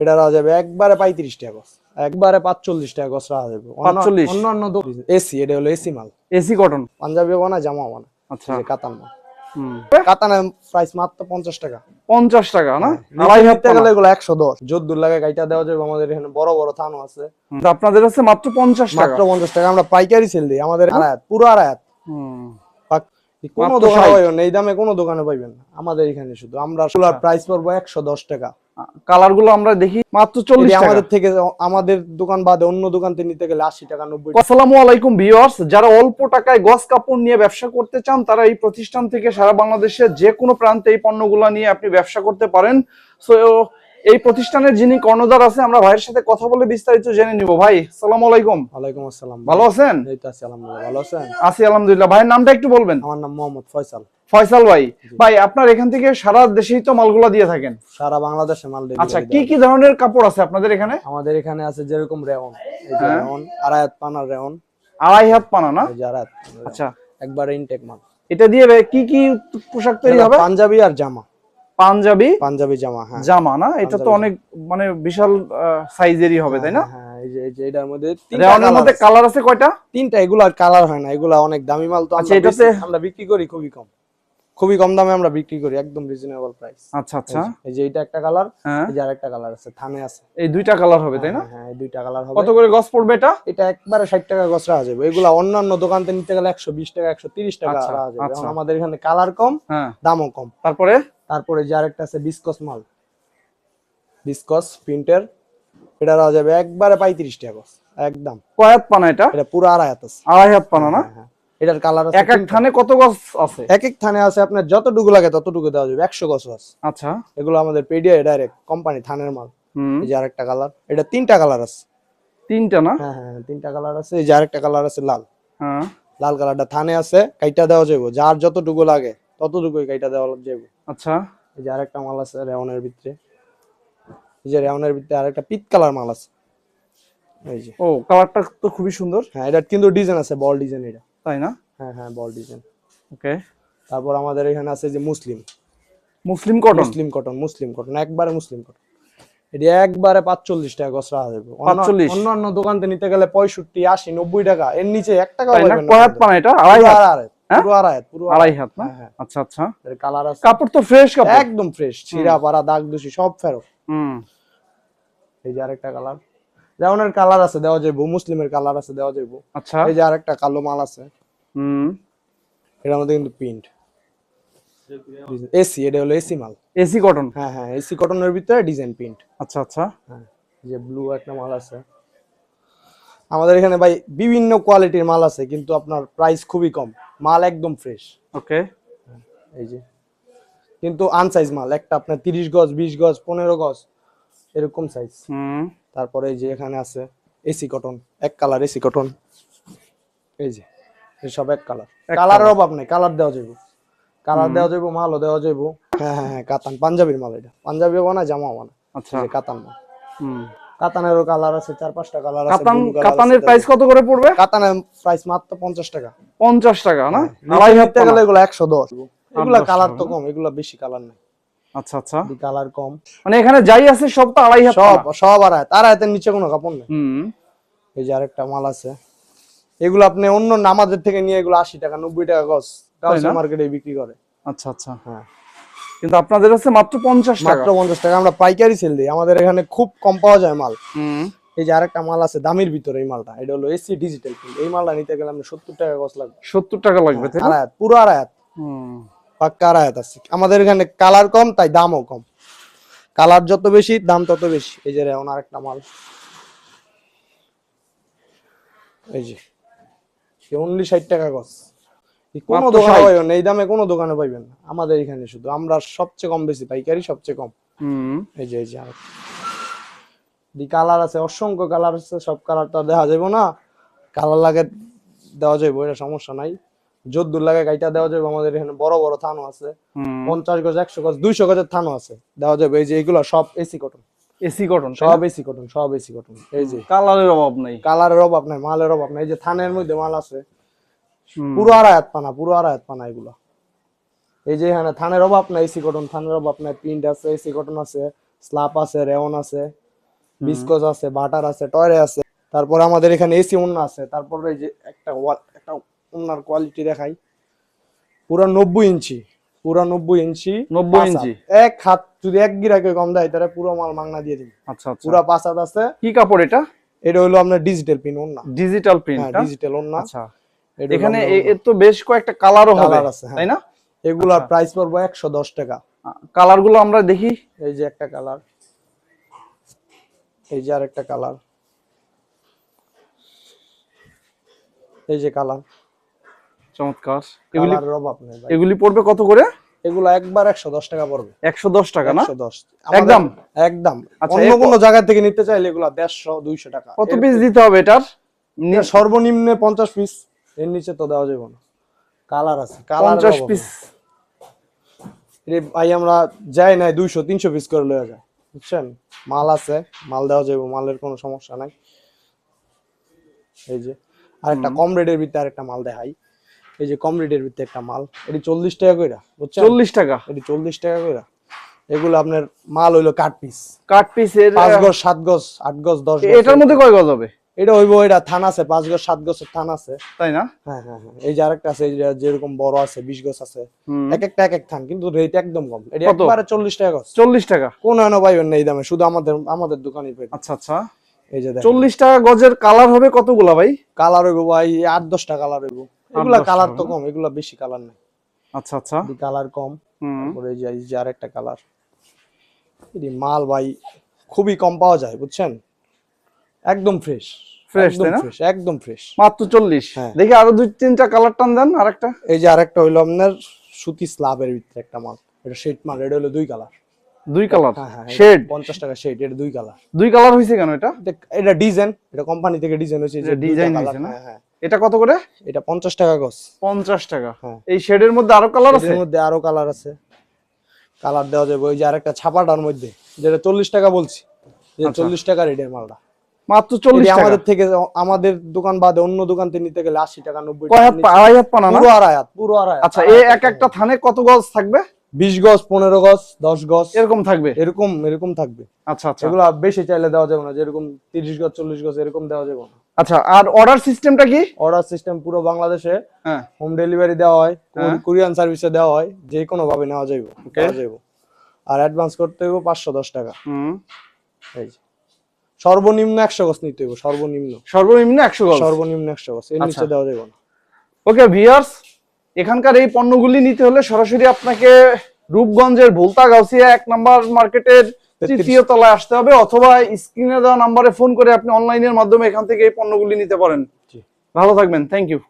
এটা রাখা যাবে একবারে পঁয়ত্রিশ টাকা গছ। একবারে পাঁচচল্লিশ টাকা গছ রাখা যাবে 45? অন্যান্য এসি এটা হলো এসি মাল। এসি কটন পাঞ্জাবি বানা জামা বানা আচ্ছা। কাতান। প্রাইস মাত্র পঞ্চাশ টাকা। পঞ্চাশ টাকা না? আড়াই হাত গেলে এগুলো একশো দশ। লাগে গাইটা দেওয়া যাবে আমাদের এখানে বড় বড় থানো আছে। আপনাদের আছে মাত্র পঞ্চাশ টাকা? মাত্র পঞ্চাশ টাকা। আমরা পাইকারি সেল দিই। আমাদের আড়ায়াত পুরো আড়ায়াত হুম। কোনো দোকানে পাইবেন এই দামে কোনো দোকানে পাইবেন না। আমাদের এখানে শুধু। আমরা সোলার প্রাইস পড়ব একশো দশ টাকা। কালারগুলো আমরা দেখি মাত্র চল্লিশ আমাদের থেকে আমাদের দোকান বাদে অন্য দোকান থেকে নিতে গেলে আশি টাকা নব্বই টাকা। আসসালামু আলাইকুম ভিউয়ার্স যারা অল্প টাকায় গস কাপড় নিয়ে ব্যবসা করতে চান তারা এই প্রতিষ্ঠান থেকে সারা বাংলাদেশের যে কোনো প্রান্তে এই পণ্যগুলো নিয়ে আপনি ব্যবসা করতে পারেন। সো এই প্রতিষ্ঠানের যিনি কর্ণধার আছে আমরা ভাইয়ের সাথে কথা বলে বিস্তারিত জেনে নিব। ভাই সালাম আলাইকুম। ওয়ালাইকুম আসসালাম। ভালো আছেন? এই তো আছি আলহামদুলিল্লাহ ভালো আছেন? আছি আলহামদুলিল্লাহ। ভাইয়ের নামটা একটু বলবেন। আমার নাম মোহাম্মদ ফয়সাল। ফয়সাল ভাই। ভাই আপনার এখান থেকে সারা দেশেই তো মালগুলা দিয়ে থাকেন? সারা বাংলাদেশে মাল delivery আচ্ছা কি কি ধরনের কাপড় আছে আপনাদের এখানে? আমাদের এখানে আছে যেরকম রেওন। হ্যাঁ। রেওন আড়ায়াত পানার রেওন। আড়াই হাত পানা না। আচ্ছা। একবার ইনটেক মাল। এটা দিয়ে কি কি পোশাক তৈরি হবে? পাঞ্জাবি আর জামা। পাঞ্জাবি পাঞ্জাবি জামা হ্যাঁ। জামা না? এটা তো অনেক মানে বিশাল সাইজেরই হবে তাই না? হ্যাঁ এই যে এই যে এটার মধ্যে রেওয়ানের মধ্যে কালার আছে কয়টা? তিনটা এগুলো আর কালার হয় না এগুলো অনেক দামি মাল তো আচ্ছা, এটাতে- আমরা বিক্রি করি খুবই কম। খুবই কম দামে আমরা বিক্রি করি একদম রিজনেবল প্রাইস আচ্ছা আচ্ছা। এই যে এটা একটা কালার হ্যাঁ। এই যে আরেকটা কালার আছে থানে আছে। এই দুইটা কালার হবে তাই না? হ্যাঁ, হ্যাঁ এই দুইটা কালার হবে। কত করে গস পড়বে এটা? এটা একবারে ষাট টাকা গছ রাখা যাবে। এগুলা অন্যান্য দোকান থেকে নিতে গেলে একশো বিশ টাকা একশো তিরিশ টাকা রাখা যাবে। আমাদের এখানে কালার কম হ্যাঁ। দামও কম। তারপরে? তারপরে যে আরেকটা আছে বিস্কস মাল বিস্কস প্রিন্টের এটা রাখা যাবে একবারে পঁয়ত্রিশ টাকা একদম। কয় হাত পানা এটা? এটা পুরো আড়াই হাত আছে। আড়াই হাত পানা না? হ্যাঁ, হ্যাঁ। এটার কালার আছে এক এক থানে কত গস আছে? এক এক থানে আছে আপনার যতটুকু লাগে ততটুকু দেওয়া যাবে একশো গছ আছে আচ্ছা। এগুলো আমাদের পেডিয়া ডাইরেক্ট কোম্পানি থানের মাল হুম। এই যে আরেকটা কালার এটা তিনটা কালার আছে। তিনটা না? হ্যাঁ হ্যাঁ হ্যাঁ, তিনটা কালার আছে। এই যে আরেকটা কালার আছে লাল। হ্যাঁ। লাল কালারটা থানে আছে কাইটা দেওয়া যাবে। যার যতটুকু লাগে। ততটুকুই কাইটা দেওয়া যাবে আচ্ছা। এই যে আরেকটা মাল আছে রেওনের ভিতরে। এই যে রেওনের ভিতরে আরেকটা পিত কালার মাল আছে। এই যে। ও কালারটা তো খুবই সুন্দর। হ্যাঁ এটা কিন্তু ডিজাইন আছে বল ডিজাইন এটা। তাই না? হ্যাঁ হ্যাঁ বল ডিজাইন। ওকে। তারপর আমাদের এখানে আছে যে muslin. Muslin cotton? Muslin cotton muslin cotton একবারে মুসলিম কটন। এটি একবারে পাঁচচল্লিশ টাকা গছ রাখা যাবে। অন্য- 45? অন্য অন্য নিতে গেলে পঁয়ষট্টি আশি নব্বই টাকা। এর নিচে এক টাকা না? এটা আড়াই? পুরো আড়াই হাত, পুরো আড়াই হাত না। আচ্ছা আচ্ছা। কালার আছে। কাপড় তো ফ্রেশ কাপড়। একদম ফ্রেশ ছিঁড়া পাড়া দাগ দূষি সব ফেরত। হুম। এই যে আরেকটা কালার। যেমনের কালার আছে দেওয়া যাইবো। মুসলিমের কালার আছে দেওয়া যাইবো। আচ্ছা। এই যে আরেকটা কালো মাল আছে। হুম। মধ্যে কিন্তু প্রিন্ট এসি এটা হলো এসি মাল। এসি কটন হ্যাঁ হ্যাঁ এসি কটনের ভিতরে ডিজাইন প্রিন্ট আচ্ছা আচ্ছা। হ্যাঁ যে ব্লু একটা মাল আছে। আমাদের এখানে ভাই বিভিন্ন কোয়ালিটির মাল আছে কিন্তু আপনার প্রাইস খুবই কম। মাল একদম ফ্রেশ ওকে এই যে কিন্তু আনসাইজ মাল একটা আপনার তিরিশ গজ বিশ গজ পনেরো গজ এরকম সাইজ হুম। তারপরে এই যে এখানে আছে এসি কটন এক কালার এসি কটন এই যে সব এক কালার কালারের অভাব নেই কালার দেওয়া যাইব। কালার দেওয়া যাইব মালও দেওয়া যাইব। হ্যাঁ হ্যাঁ হ্যাঁ কাতান পাঞ্জাবির মাল এটা। পাঞ্জাবি বানা জামা বানা আচ্ছা। কাতান মাল। হুম। কাতানেরও কালার আছে চার পাঁচটা কালার আছে কাতান কাতানের প্রাইস কত করে পড়বে? কাতানের প্রাইস মাত্র পঞ্চাশ টাকা। পঞ্চাশ টাকা না? আড়াই এগুলো একশো দশ। এগুলা কালার তো কম এগুলা বেশি কালার নেই। আচ্ছা আচ্ছা। কালার কম। মানে এখানে যাই আছে সব তো আড়াই হাত সব সব আর তার হাতের নিচে কোনো কাপড় নেই। হুম। এই যে আরেকটা মাল আছে। এগুলো আপনি অন্য নামাজের থেকে নিয়ে এগুলো আশি টাকা নব্বই টাকা গছ না? মার্কেটে বিক্রি করে। আচ্ছা আচ্ছা। হ্যাঁ। কিন্তু আপনাদের আছে মাত্র পঞ্চাশ টাকা। মাত্র পঞ্চাশ টাকা আমরা পাইকারি সেল দিই। আমাদের এখানে খুব কম পাওয়া যায় মাল। এই যে আরেকটা মাল আছে দামির ভিতরে এই মালটা। এটা হলো এসি ডিজিটাল এই মালটা নিতে গেলে আমরা সত্তর টাকা গছ লাগবে। সত্তর টাকা লাগবে আড়ায়াত পুরো আড়ায়াত পাক্কা আড়ায়াত আছে। আমাদের এখানে কালার কম তাই দামও কম। কালার যত বেশি দাম তত বেশি। এই যে রেওন আরেকটা মাল। এই যে অনলি ষাট টাকা গছ কোনো দোকানে 60? পাইবেন না এই দামে কোনো দোকানে পাইবেন না। আমাদের এখানে শুধু আমরা সবচেয়ে কম বেশি পাইকারি সবচেয়ে কম। এই যে এই যে দি কালার আছে অসংখ্য কালার আছে সব কালার তো দেখা যাবে না। কালার লাগে দেওয়া যাবে এটা সমস্যা নাই। যদ্দুর লাগে গাইটা দেওয়া যাবে আমাদের এখানে বড় বড় থানো আছে। পঞ্চাশ গজ একশো গজ দুইশো গজের থানো আছে দেওয়া যাবে এই যে এগুলো সব এসি কটন। এসি কটন সব এসি কটন সব এসি কটন। এই যে। কালারের অভাব নাই। কালারের অভাব নাই মালের অভাব নাই। এই যে থানের মধ্যে মাল আছে। পুরো আর আড়ায়াত পানা পুরো আর আড়ায়াত পানা এগুলো। এই যে এখানে থানের অভাব নাই এসি কটন থানের অভাব নাই প্রিন্ট আছে এসি কটন আছে স্লাপ আছে রেওন আছে বিস্কস আছে বাটার আছে টয়রে আছে তারপর আমাদের এখানে এসি ওন্না আছে তারপরে এই যে একটা একটা ওন্নার কোয়ালিটি দেখাই। পুরো নব্বই ইঞ্চি পুরো নব্বই ইঞ্চি 90 পাঁচ ইঞ্চি? এক হাত যদি এক গিরাকে কম দেয় তাহলে পুরো মাল মাংনা দিয়ে দিন আচ্ছা আচ্ছা। পুরা পাঁচ হাত আছে। কি কাপড় এটা? এটা হলো আপনার ডিজিটাল পিন ওন্না ডিজিটাল প্রিন্ট ডিজিটাল ওন্না আচ্ছা। এখানে এর তো বেশ কয়েকটা কালারও হবে হ্যাঁ। তাই না? এগুলার প্রাইস পড়ব একশো দশ টাকা। কালারগুলো আমরা দেখি। এই যে একটা কালার। এই যে আরেকটা কালার। এই যে কালার। চমৎকার। এগুলি অভাব নেই এগুলি পড়বে কত করে? এগুলো একবার একশো দশ টাকা পড়বে। একশো দশ টাকা না? দশ। একদম? একদম। আচ্ছা, অন্য কোনো জায়গা থেকে নিতে চাইলে এগুলো দেড়শো দুইশো টাকা। কত পিস দিতে হবে এটার? সর্বনিম্নে পঞ্চাশ পিস এর নিচে তো দেওয়া যাবে না। কালার আছে। কালার পিস ভাই আমরা যাই নাই দুইশো তিনশো পিস করে লয়ে যায় বুঝছেন? মাল আছে মাল দেওয়া যাবে মালের কোনো সমস্যা নাই। এই যে আরেকটা কম রেটের ভিতরে আরেকটা মাল দেখাই। এই যে কম রেটের ভিতরে একটা মাল এটি চল্লিশ টাকা কইরা বুঝছেন? চল্লিশ টাকা। এটি চল্লিশ টাকা কইরা। এগুলো আপনার মাল হইল কাট পিস কাট পিসের পাঁচ গজ সাত গজ আট গজ দশ গজ। এটার মধ্যে কয় গজ হবে? এটা হইবো এটা থান আছে পাঁচ গজ সাত গজের থান আছে। তাই না? হ্যাঁ হ্যাঁ হ্যাঁ। এই যে আরেকটা আছে যেরকম বড় আছে বিশ গজ আছে। এক একটা এক এক থান কিন্তু রেট একদম কম। এটা একবারে চল্লিশ টাকা গজ। চল্লিশ টাকা? কোন এনে পাইবেন না এই দামে শুধু আমাদের আমাদের দোকানে পাইবেন। আচ্ছা আচ্ছা। এই যে চল্লিশ টাকা গজের কালার হবে কতগুলা ভাই? কালার হইবো ভাই আট দশটা কালার হইবো। এগুলা কালার তো কম এগুলা বেশি কালার নেই। আচ্ছা আচ্ছা। কালার কম তারপরে এই যে আরেকটা কালার। মাল ভাই খুবই কম পাওয়া যায় বুঝছেন? একদম ফ্রেশ একদম তাই না? ফ্রেশ একদম ফ্রেশ মাত্র চল্লিশ। হ্যাঁ। দেখি আরও দুই তিনটা কালার টান দেন আরেকটা। এই যে আরেকটা হইল আপনার সুতি স্লাবের ভিতরে একটা মাল। এটা শেড মাল এটা হলো দুই কালার দুই কালার শেড পঞ্চাশ টাকা শেড এটা দুই কালার দুই কালার হয়েছে কেন এটা? এটা ডিজাইন এটা কোম্পানি থেকে ডিজাইন হয়েছে যে এটা colour, হয়েছে না? হ্যাঁ হ্যাঁ। এটা কত করে? এটা পঞ্চাশ টাকা গছ পঞ্চাশ টাকা। হ্যাঁ। এই শেডের মধ্যে আরও কালার আছে? এর মধ্যে আরও কালার আছে। কালার দেওয়া যাবে ওই যে আরেকটা ছাপাটার মধ্যে যেটা চল্লিশ টাকা বলছি। যে আচ্ছা। চল্লিশ টাকা রেটের মালটা। মাত্র চল্লিশ আমাদের থেকে আমাদের দোকান বাদে অন্য দোকান থেকে নিতে গেলে আশি টাকা নব্বই টাকা আড়াই হাত পানা পুরো আড়াই হাত পুরো আড়াই আচ্ছা এই এক একটা থানে কত গজ থাকবে? বিশ গজ পনেরো গজ দশ গজ। এরকম থাকবে? এরকম এরকম থাকবে। আচ্ছা আচ্ছা। এগুলো বেশি চাইলে দেওয়া যাবে না যেরকম তিরিশ গজ চল্লিশ গজ এরকম দেওয়া যাবে না। আচ্ছা আর অর্ডার সিস্টেমটা কি? অর্ডার সিস্টেম পুরো বাংলাদেশে হ্যাঁ। হোম ডেলিভারি দেওয়া হয় হ্যাঁ। কুরিয়ান সার্ভিসে দেওয়া হয় যে কোনো ভাবে নেওয়া যাইব দেওয়া যাইব। আর অ্যাডভান্স করতে হইব পাঁচশো দশ টাকা। হুম। এই। সর্বনিম্ন একশো গজ নিতে হইব সর্বনিম্ন। সর্বনিম্ন একশো গজ? সর্বনিম্ন একশো গজ এর নিচে আচ্ছা। দেওয়া যাবে না। ওকে ভিয়ার্স এখানকার এই পণ্যগুলি নিতে হলে সরাসরি আপনাকে রূপগঞ্জের ভুলতা গাউসিয়া এক নাম্বার মার্কেটের তৃতীয় তলায় আসতে হবে অথবা স্ক্রিনে দেওয়া নাম্বারে ফোন করে আপনি অনলাইনের মাধ্যমে এখান থেকে এই পণ্যগুলি নিতে পারেন। ভালো থাকবেন থ্যাংক ইউ